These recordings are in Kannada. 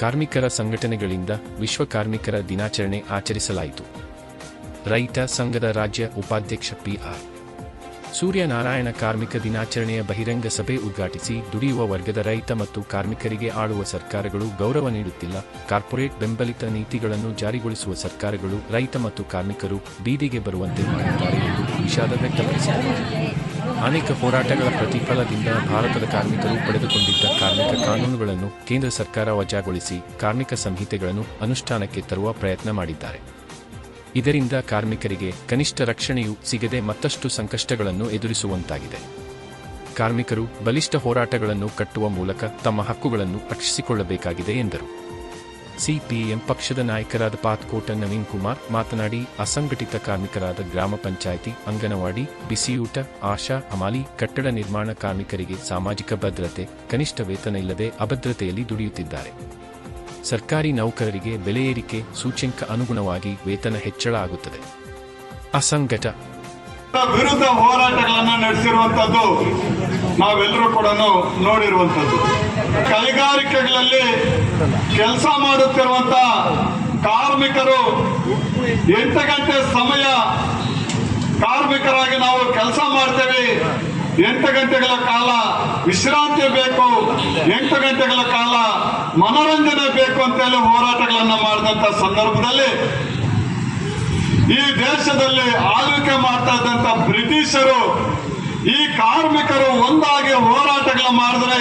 ಕಾರ್ಮಿಕರ ಸಂಘಟನೆಗಳಿಂದ ವಿಶ್ವ ಕಾರ್ಮಿಕರ ದಿನಾಚರಣೆ ಆಚರಿಸಲಾಯಿತು. ರೈತ ಸಂಘದ ರಾಜ್ಯ ಉಪಾಧ್ಯಕ್ಷ ಪಿಆರ್. ಸೂರ್ಯನಾರಾಯಣ ಕಾರ್ಮಿಕ ದಿನಾಚರಣೆಯ ಬಹಿರಂಗ ಸಭೆ ಉದ್ಘಾಟಿಸಿ ದುಡಿಯುವ ವರ್ಗದ ರೈತ ಮತ್ತು ಕಾರ್ಮಿಕರಿಗೆ ಆಳುವ ಸರ್ಕಾರಗಳು ಗೌರವ ನೀಡುತ್ತಿಲ್ಲ, ಕಾರ್ಪೊರೇಟ್ ಬೆಂಬಲಿತ ನೀತಿಗಳನ್ನು ಜಾರಿಗೊಳಿಸುವ ಸರ್ಕಾರಗಳು ರೈತ ಮತ್ತು ಕಾರ್ಮಿಕರು ಬೀದಿಗೆ ಬರುವಂತೆ ಮಾಡಿದ್ದಾರೆ ಎಂದು ವಿಷಾದ ವ್ಯಕ್ತಪಡಿಸಿದರು. ಅನೇಕ ಹೋರಾಟಗಳ ಪ್ರತಿಫಲದಿಂದ ಭಾರತದ ಕಾರ್ಮಿಕರು ಪಡೆದುಕೊಂಡಿದ್ದ ಕಾರ್ಮಿಕ ಕಾನೂನುಗಳನ್ನು ಕೇಂದ್ರ ಸರ್ಕಾರ ವಜಾಗೊಳಿಸಿ ಕಾರ್ಮಿಕ ಸಂಹಿತೆಗಳನ್ನು ಅನುಷ್ಠಾನಕ್ಕೆ ತರುವ ಪ್ರಯತ್ನ ಮಾಡಿದ್ದಾರೆ. ಇದರಿಂದ ಕಾರ್ಮಿಕರಿಗೆ ಕನಿಷ್ಠ ರಕ್ಷಣೆಯೂ ಸಿಗದೆ ಮತ್ತಷ್ಟು ಸಂಕಷ್ಟಗಳನ್ನು ಎದುರಿಸುವಂತಾಗಿದೆ. ಕಾರ್ಮಿಕರು ಬಲಿಷ್ಠ ಹೋರಾಟಗಳನ್ನು ಕಟ್ಟುವ ಮೂಲಕ ತಮ್ಮ ಹಕ್ಕುಗಳನ್ನು ರಕ್ಷಿಸಿಕೊಳ್ಳಬೇಕಾಗಿದೆ ಎಂದರು. ಸಿಪಿಎಂ ಪಕ್ಷದ ನಾಯಕರಾದ ಪಾತ್ಕೋಟ ನವೀನ್ ಕುಮಾರ್, ಮಾತನಾಡಿ ಅಸಂಘಟಿತ ಕಾರ್ಮಿಕರಾದ ಗ್ರಾಮ ಪಂಚಾಯಿತಿ, ಅಂಗನವಾಡಿ, ಬಿಸಿಯೂಟ, ಆಶಾ ಅಮಾಲಿ ಕಟ್ಟಡ ನಿರ್ಮಾಣ ಕಾರ್ಮಿಕರಿಗೆ ಸಾಮಾಜಿಕ ಭದ್ರತೆ, ಕನಿಷ್ಠ ವೇತನ ಇಲ್ಲದೆ ಅಭದ್ರತೆಯಲ್ಲಿ ದುಡಿಯುತ್ತಿದ್ದಾರೆ. ಸರ್ಕಾರಿ ನೌಕರರಿಗೆ ಬೆಲೆ ಏರಿಕೆ, ಸೂಚ್ಯಂಕ ಅನುಗುಣವಾಗಿ ವೇತನ ಹೆಚ್ಚಳ ಆಗುತ್ತದೆ. ಅಸಂಘಟ ವಿರುದ್ಧ ಹೋರಾಟಗಳನ್ನು ನಡೆಸಿರುವಂತದ್ದು ನಾವೆಲ್ಲರೂ ಕೂಡ ನೋಡಿರುವಂಥದ್ದು. ಕೈಗಾರಿಕೆಗಳಲ್ಲಿ ಕೆಲಸ ಮಾಡುತ್ತಿರುವಂತ ಕಾರ್ಮಿಕರು ಎಂಟು ಗಂಟೆ ಸಮಯ ಕಾರ್ಮಿಕರಾಗಿ ನಾವು ಕೆಲಸ ಮಾಡ್ತೇವೆ. ಎಂಟು ಗಂಟೆಗಳ ಕಾಲ ವಿಶ್ರಾಂತಿ ಬೇಕು. ಎಂಟು ಗಂಟೆಗಳ ಕಾಲ ಮನೋರಂಜನೆ ಬೇಕು ಅಂತೇಳಿ ಹೋರಾಟಗಳನ್ನು ಮಾಡಿದಂತ ಸಂದರ್ಭದಲ್ಲಿ ಈ ದೇಶದಲ್ಲಿ ಆಳ್ವಿಕೆ ಮಾಡ್ತಾ ಇದ್ದಂತ ಬ್ರಿಟಿಷರು ಈ ಕಾರ್ಮಿಕರು ಒಂದಾಗಿ ಹೋರಾಟಗಳು ಮಾಡಿದ್ರೆ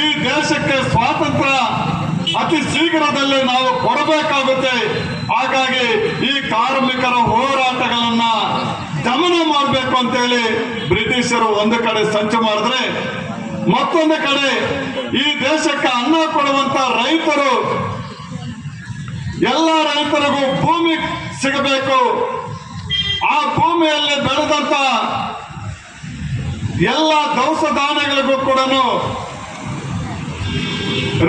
ಈ ದೇಶಕ್ಕೆ ಸ್ವಾತಂತ್ರ್ಯ ಅತಿ ಶೀಘ್ರದಲ್ಲಿ ನಾವು ಕೊಡಬೇಕಾಗುತ್ತೆ. ಹಾಗಾಗಿ ಈ ಕಾರ್ಮಿಕರ ಹೋರಾಟಗಳನ್ನ ದಮನ ಮಾಡಬೇಕು ಅಂತೇಳಿ ಬ್ರಿಟಿಷರು ಒಂದು ಕಡೆ ಸಂಚು ಮಾಡಿದ್ರೆ ಮತ್ತೊಂದು ಕಡೆ ಈ ದೇಶಕ್ಕೆ ಅನ್ನ ಕೊಡುವಂತ ರೈತರು, ಎಲ್ಲ ರೈತರಿಗೂ ಭೂಮಿ ಸಿಗಬೇಕು. ಭೂಮಿಯಲ್ಲಿ ಬೆಳೆದಂತ ಎಲ್ಲ ದವಸ ಧಾನ್ಯಗಳಿಗೂ ಕೂಡ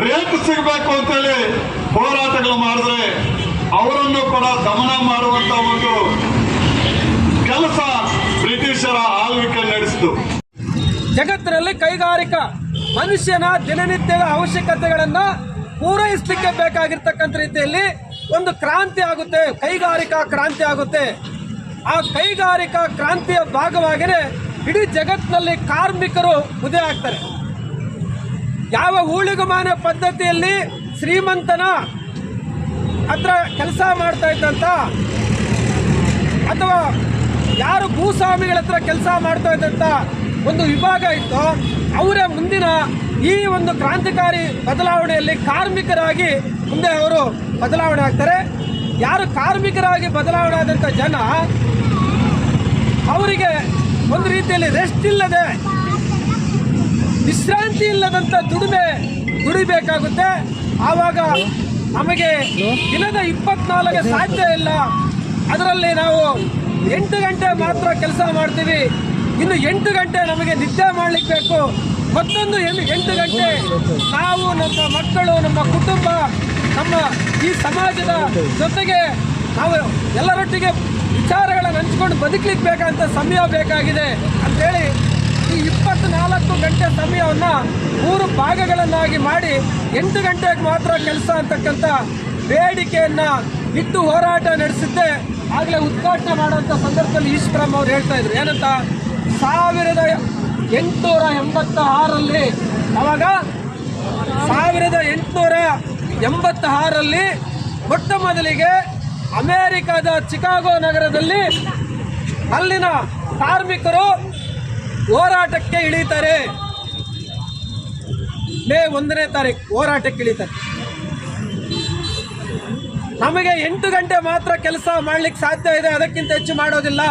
ರೇಟ್ ಸಿಗಬೇಕು ಅಂತೇಳಿ ಹೋರಾಟಗಳು ಮಾಡಿದ್ರೆ ಅವರನ್ನು ಕೂಡ ದಮನ ಮಾಡುವಂತ ಒಂದು ಕೆಲಸ ಬ್ರಿಟಿಷರ ಆಳ್ವಿಕೆ ನಡೆಸಿತು. ಜಗತ್ತಿನಲ್ಲಿ ಕೈಗಾರಿಕಾ, ಮನುಷ್ಯನ ದಿನನಿತ್ಯದ ಅವಶ್ಯಕತೆಗಳನ್ನ ಪೂರೈಸಲಿಕ್ಕೆ ಬೇಕಾಗಿರ್ತಕ್ಕಂಥ ರೀತಿಯಲ್ಲಿ ಒಂದು ಕ್ರಾಂತಿ ಆಗುತ್ತೆ, ಕೈಗಾರಿಕಾ ಕ್ರಾಂತಿ ಆಗುತ್ತೆ. ಆ ಕೈಗಾರಿಕಾ ಕ್ರಾಂತಿಯ ಭಾಗವಾಗಿಯೇ ಇಡೀ ಜಗತ್ತಿನಲ್ಲಿ ಕಾರ್ಮಿಕರು ಉದಯ ಆಗ್ತಾರೆ. ಯಾವ ಊಳಿಗಮಾನ ಪದ್ಧತಿಯಲ್ಲಿ ಶ್ರೀಮಂತನ ಹತ್ರ ಕೆಲಸ ಮಾಡ್ತಾ ಇದ್ದಂತ, ಅಥವಾ ಯಾರು ಭೂಸ್ವಾಮಿಗಳ ಹತ್ರ ಕೆಲಸ ಮಾಡ್ತಾ ಇದ್ದಂತ ಒಂದು ವಿಭಾಗ ಇತ್ತು, ಅವರೇ ಮುಂದಿನ ಈ ಒಂದು ಕ್ರಾಂತಿಕಾರಿ ಬದಲಾವಣೆಯಲ್ಲಿ ಕಾರ್ಮಿಕರಾಗಿ ಮುಂದೆ ಅವರು ಬದಲಾವಣೆ ಆಗ್ತಾರೆ. ಯಾರು ಕಾರ್ಮಿಕರಾಗಿ ಬದಲಾವಣೆ ಆದಂಥ ಜನ ಅವರಿಗೆ ಒಂದು ರೀತಿಯಲ್ಲಿ ರೆಸ್ಟ್ ಇಲ್ಲದೆ ವಿಶ್ರಾಂತಿ ಇಲ್ಲದಂತ ದುಡಿಮೆ ದುಡಿಬೇಕಾಗುತ್ತೆ. ಆವಾಗ ನಮಗೆ ದಿನದ ಇಪ್ಪತ್ನಾಲ್ಕು ಸಾಧ್ಯ ಇಲ್ಲ. ಅದರಲ್ಲಿ ನಾವು ಎಂಟು ಗಂಟೆ ಮಾತ್ರ ಕೆಲಸ ಮಾಡ್ತೀವಿ. ಇನ್ನು ಎಂಟು ಗಂಟೆ ನಮಗೆ ನಿದ್ದೆ ಮಾಡಲಿಕ್ಕೆ ಬೇಕು. ಮತ್ತೊಂದು ಎಂಟು ಗಂಟೆ ನಾವು ನಮ್ಮ ಮಕ್ಕಳು, ನಮ್ಮ ಕುಟುಂಬ, ನಮ್ಮ ಈ ಸಮಾಜದ ಜೊತೆಗೆ ನಾವು ಎಲ್ಲರೊಟ್ಟಿಗೆ ವಿಚಾರಗಳನ್ನು ಹಂಚ್ಕೊಂಡು ಬದುಕಲಿಕ್ಕೆ ಬೇಕಾದಂಥ ಸಮಯ ಬೇಕಾಗಿದೆ ಅಂತೇಳಿ ಈ ಇಪ್ಪತ್ನಾಲ್ಕು ಗಂಟೆ ಸಮಯವನ್ನು ಮೂರು ಭಾಗಗಳನ್ನಾಗಿ ಮಾಡಿ ಎಂಟು ಗಂಟೆಗೆ ಮಾತ್ರ ಕೆಲಸ ಅಂತಕ್ಕಂಥ ಬೇಡಿಕೆಯನ್ನು ಇಟ್ಟು ಹೋರಾಟ ನಡೆಸಿದ್ದೆ. ಆಗಲೇ ಉದ್ಘಾಟನೆ ಮಾಡುವಂಥ ಸಂದರ್ಭದಲ್ಲಿ ಈಶ್ವರಮ್ಮ ಅವ್ರು ಹೇಳ್ತಾ ಇದ್ರು. ಏನಂತ? ಸಾವಿರದ ಎಂಟುನೂರ ಎಂಬತ್ತ ಆರಲ್ಲಿ ಅವಾಗ ಸಾವಿರದ ಎಂಟುನೂರ ಎಂಬತ್ತ ಆರಲ್ಲಿ ಮೊಟ್ಟ ಮೊದಲಿಗೆ ಅಮೆರಿಕದ ಚಿಕಾಗೋ ನಗರದಲ್ಲಿ ಅಲ್ಲಿನ ಕಾರ್ಮಿಕರು ಹೋರಾಟಕ್ಕೆ ಇಳಿತಾರೆ. ಮೇ ಒಂದನೇ ತಾರೀಕು ಹೋರಾಟಕ್ಕೆ ಇಳಿತಾರೆ. ನಮಗೆ ಎಂಟು ಗಂಟೆ ಮಾತ್ರ ಕೆಲಸ ಮಾಡ್ಲಿಕ್ಕೆ ಸಾಧ್ಯ ಇದೆ, ಅದಕ್ಕಿಂತ ಹೆಚ್ಚು ಮಾಡೋದಿಲ್ಲ.